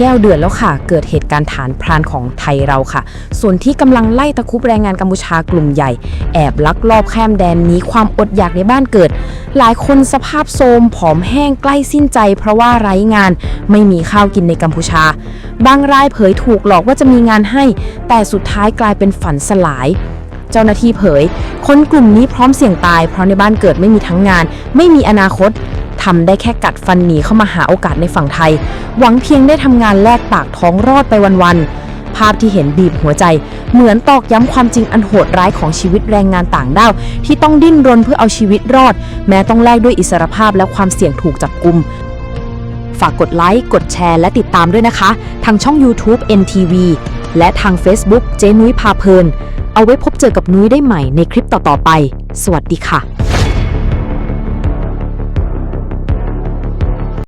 แก้วเดือดแล้วค่ะ เกิดเหตุการณ์ฐานพรานของไทยเราค่ะ ส่วนที่กำลังไล่ตะคุบแรงงานกัมพูชากลุ่มใหญ่ แอบลักลอบข้ามแดนหนีความอดอยากในบ้านเกิด หลายคนสภาพโทรมผอมแห้งใกล้สิ้นใจ เพราะว่าไร้งานไม่มีข้าวกินในกัมพูชา บางรายเผยถูกหลอกว่าจะมีงานให้ แต่สุดท้ายกลายเป็นฝันสลายเจ้าหน้าที่เผย คนกลุ่มนี้พร้อมเสี่ยงตายเพราะในบ้านเกิดไม่มีทั้งงาน ไม่มีอนาคต ทำได้แค่กัดฟันหนีเข้ามาหาโอกาสในฝั่งไทย หวังเพียงได้ทำงานแลกปากท้องรอดไปวันๆภาพที่เห็นบีบหัวใจ เหมือนตอกย้ำความจริงอันโหดร้ายของชีวิตแรงงานต่างด้าว ที่ต้องดิ้นรนเพื่อเอาชีวิตรอด แม้ต้องแลกด้วยอิสรภาพและความเสี่ยงถูกจับกุมฝากกดไลค์ กดแชร์ และติดตามด้วยนะคะ ทางช่อง YouTube NTV และทาง Facebook เจนุ้ยพาเพลิน เอาไว้พบเจอกับนุ้ยได้ใหม่ในคลิปต่อ ๆ ไป สวัสดีค่ะ